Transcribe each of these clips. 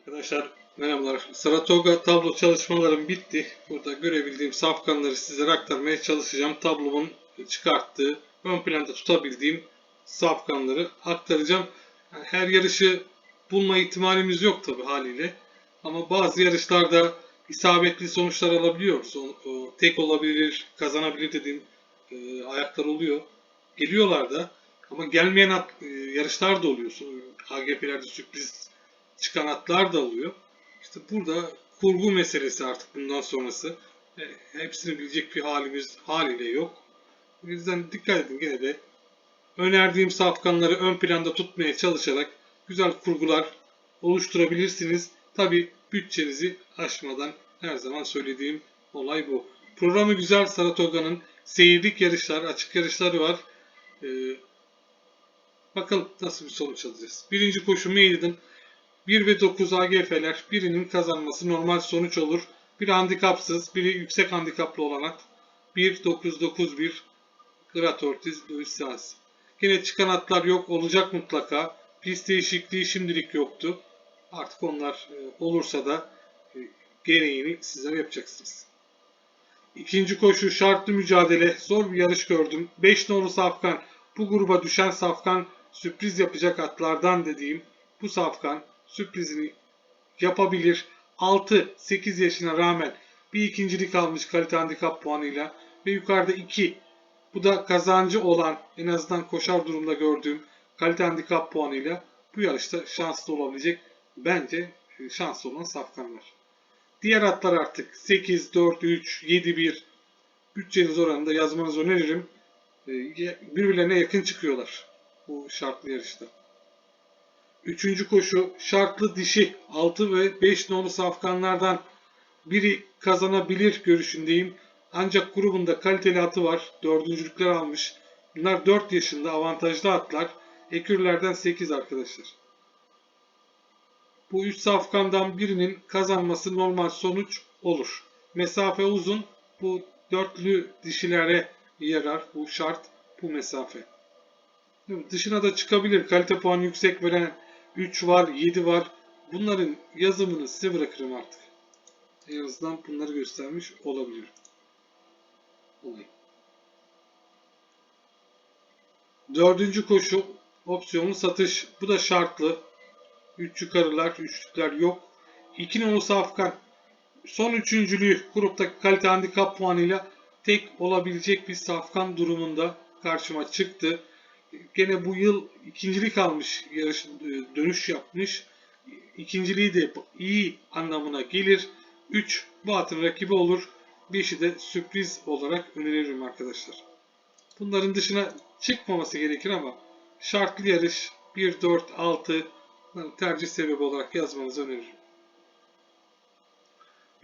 Arkadaşlar merhabalar. Saratoga tablo çalışmalarım bitti. Burada görebildiğim safkanları sizlere aktarmaya çalışacağım. Tablomun çıkarttığı, ön planda tutabildiğim safkanları aktaracağım. Yani her yarışı bulma ihtimalimiz yok tabi haliyle. Ama bazı yarışlarda isabetli sonuçlar alabiliyoruz. O, tek olabilir, kazanabilir dediğim e, ayaklar oluyor. Geliyorlar da ama gelmeyen at- e, yarışlar da oluyor. AGP'lerde sürpriz çıkan atlar da oluyor. İşte burada kurgu meselesi artık bundan sonrası. E, hepsini bilecek bir halimiz haliyle yok. O yüzden dikkat edin gene de önerdiğim safkanları ön planda tutmaya çalışarak güzel kurgular oluşturabilirsiniz. Tabi bütçenizi aşmadan her zaman söylediğim olay bu. Programı güzel Saratoga'nın seyirlik yarışlar, açık yarışları var. Ee, bakalım nasıl bir sonuç alacağız. Birinci koşu Maiden. 1 ve 9 AGF'ler birinin kazanması normal sonuç olur. Biri handikapsız, biri yüksek handikaplı olan at. 1 9 9 1 Grat Ortiz, Luis Saz. Yine çıkan atlar yok olacak mutlaka. Pist değişikliği şimdilik yoktu. Artık onlar e, olursa da e, gereğini sizler yapacaksınız. İkinci koşu şartlı mücadele. Zor bir yarış gördüm. 5 nolu Safkan. Bu gruba düşen Safkan sürpriz yapacak atlardan dediğim bu Safkan sürprizini yapabilir. 6-8 yaşına rağmen bir ikincilik almış kalite handikap puanıyla ve yukarıda 2. Bu da kazancı olan en azından koşar durumda gördüğüm kalite handikap puanıyla bu yarışta şanslı olabilecek bence e, şanslı olan safkanlar. Diğer atlar artık 8, 4, 3, 7, 1 bütçeniz oranında yazmanızı öneririm. E, Birbirlerine yakın çıkıyorlar bu şartlı yarışta. Üçüncü koşu şartlı dişi 6 ve 5 nolu safkanlardan biri kazanabilir görüşündeyim. Ancak grubunda kaliteli atı var. Dördüncülükler almış. Bunlar 4 yaşında avantajlı atlar. Ekürlerden 8 arkadaşlar. Bu 3 safkandan birinin kazanması normal sonuç olur. Mesafe uzun. Bu dörtlü dişilere yarar. Bu şart. Bu mesafe. Dışına da çıkabilir. Kalite puanı yüksek veren 3 var, 7 var. Bunların yazımını size bırakırım artık. En azından bunları göstermiş olabilirim. Olayım. Dördüncü koşu opsiyonlu satış. Bu da şartlı. 3 yukarılar, üçlükler yok. 2 nolu safkan. Son üçüncülüğü gruptaki kalite handikap puanıyla tek olabilecek bir safkan durumunda karşıma çıktı. Gene bu yıl ikincilik almış, yarış e, dönüş yapmış. İkinciliği de iyi anlamına gelir. 3 bu atın rakibi olur. 5'i de sürpriz olarak öneririm arkadaşlar. Bunların dışına çıkmaması gerekir ama şartlı yarış 1, 4, 6 tercih sebebi olarak yazmanızı öneririm.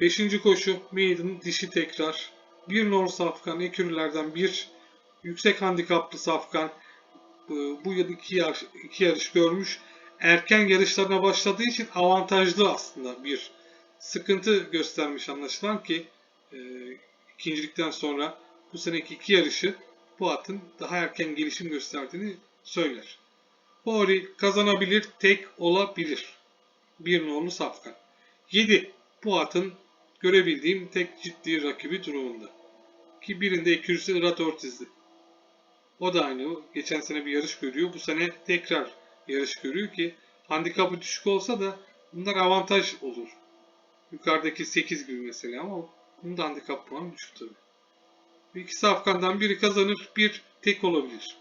Beşinci koşu Maiden dişi tekrar. Bir nor safkan ekürülerden bir yüksek handikaplı safkan bu bu yıl iki yarış, iki yarış görmüş. Erken yarışlarına başladığı için avantajlı aslında bir sıkıntı göstermiş anlaşılan ki e, ikincilikten sonra bu seneki iki yarışı bu atın daha erken gelişim gösterdiğini söyler. Fori kazanabilir, tek olabilir. Bir nolu safkan. 7. Bu atın görebildiğim tek ciddi rakibi durumunda. Ki birinde 200 Irat Ortiz'di. O da aynı. Geçen sene bir yarış görüyor. Bu sene tekrar yarış görüyor ki handikapı düşük olsa da bunlar avantaj olur. Yukarıdaki 8 gibi mesela ama bunun da handikap puanı düşük tabii. İkisi Afgan'dan biri kazanır, bir tek olabilir.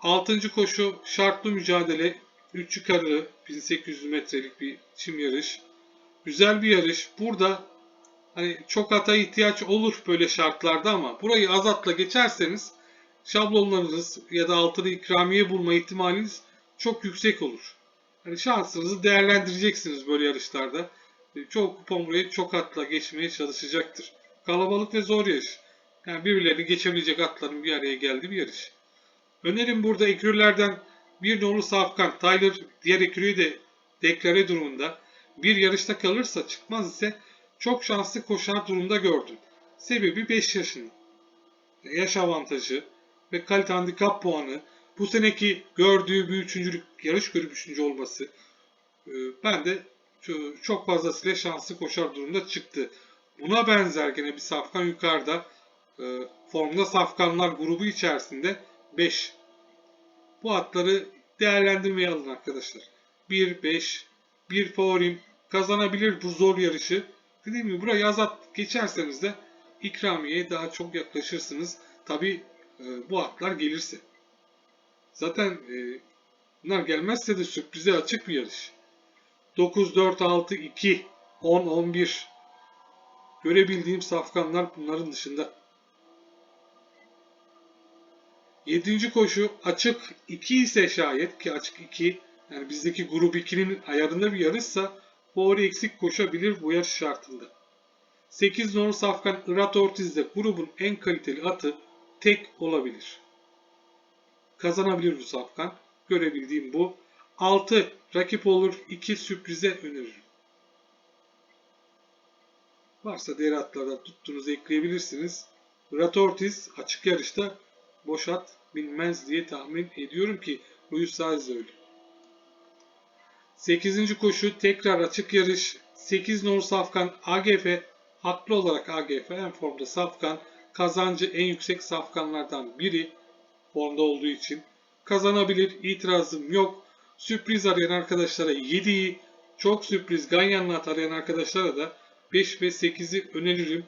Altıncı koşu şartlı mücadele. 3 yukarı 1800 metrelik bir çim yarış. Güzel bir yarış. Burada hani çok ata ihtiyaç olur böyle şartlarda ama burayı az atla geçerseniz şablonlarınız ya da altılı ikramiye bulma ihtimaliniz çok yüksek olur. Hani şansınızı değerlendireceksiniz böyle yarışlarda. Çoğu kupon burayı çok atla geçmeye çalışacaktır. Kalabalık ve zor yarış. Yani birbirlerini geçebilecek atların bir araya geldiği bir yarış. Önerim burada ekürlerden bir nolu Safkan, Tyler diğer ekürüyü de deklare durumunda. Bir yarışta kalırsa çıkmaz ise çok şanslı koşar durumda gördüm. Sebebi 5 yaşında. Yaş avantajı ve kalite handikap puanı bu seneki gördüğü bir üçüncülük yarış görüp üçüncü olması Ee, Ben de ço- çok fazlasıyla şanslı koşar durumda çıktı. Buna benzer gene bir safkan yukarıda. Ee, Formda safkanlar grubu içerisinde 5. Bu atları değerlendirmeye alın arkadaşlar. 1, 5, 1 favorim kazanabilir bu zor yarışı. Dediğim gibi buraya yaz at geçerseniz de ikramiyeye daha çok yaklaşırsınız. Tabi bu atlar gelirse. Zaten e, bunlar gelmezse de sürprize açık bir yarış. 9, 4, 6, 2, 10, 11 görebildiğim safkanlar bunların dışında. 7. koşu açık 2 ise şayet ki açık 2 yani bizdeki grup 2'nin ayarında bir yarışsa favori eksik koşabilir bu yarış şartında. 8 numaralı Safkan Irat Ortiz de grubun en kaliteli atı tek olabilir. Kazanabilir bu Safkan. Görebildiğim bu. 6 rakip olur 2 sürprize öneririm. Varsa diğer atlardan tuttuğunuzu ekleyebilirsiniz. Irat Ortiz açık yarışta boş at bilmez diye tahmin ediyorum ki Luis de öyle. 8. koşu tekrar açık yarış. 8 numaralı Safkan AGF haklı olarak AGF en formda Safkan kazancı en yüksek Safkanlardan biri formda olduğu için kazanabilir itirazım yok. Sürpriz arayan arkadaşlara 7'yi çok sürpriz Ganyanlı at arayan arkadaşlara da 5 ve 8'i öneririm.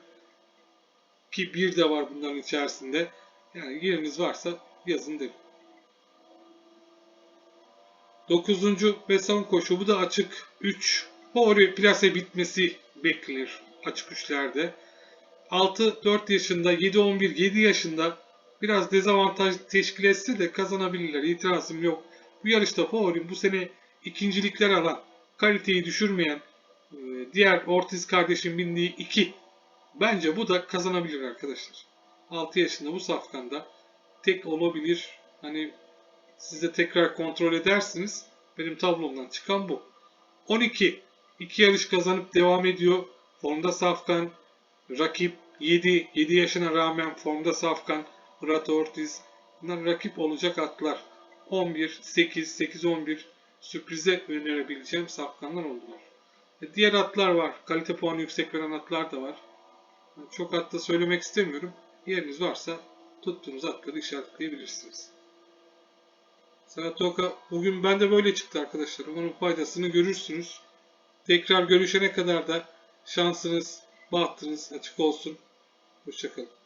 Ki bir de var bunların içerisinde. Yani yeriniz varsa yazın derim. 9. ve son koşu bu da açık 3. Favori plase bitmesi beklenir açık üçlerde. 6-4 yaşında 7-11 7 yaşında biraz dezavantaj teşkil etse de kazanabilirler. İtirazım yok. Bu yarışta favorim bu sene ikincilikler alan kaliteyi düşürmeyen e, diğer Ortiz kardeşin bindiği 2. Bence bu da kazanabilir arkadaşlar. 6 yaşında bu safkanda tek olabilir. Hani siz de tekrar kontrol edersiniz. Benim tablomdan çıkan bu. 12. 2 yarış kazanıp devam ediyor. Formda Safkan. Rakip 7. 7 yaşına rağmen formda Safkan. Murat Ortiz. Bunlar rakip olacak atlar. 11, 8, 8, 11 sürprize önerebileceğim safkanlar oldular. E, Diğer atlar var. Kalite puanı yüksek veren atlar da var. Çok atta söylemek istemiyorum. Yeriniz varsa tuttuğunuz atları işaretleyebilirsiniz. Saratoga bugün bende böyle çıktı arkadaşlar. Umarım faydasını görürsünüz. Tekrar görüşene kadar da şansınız, bahtınız açık olsun. Hoşçakalın.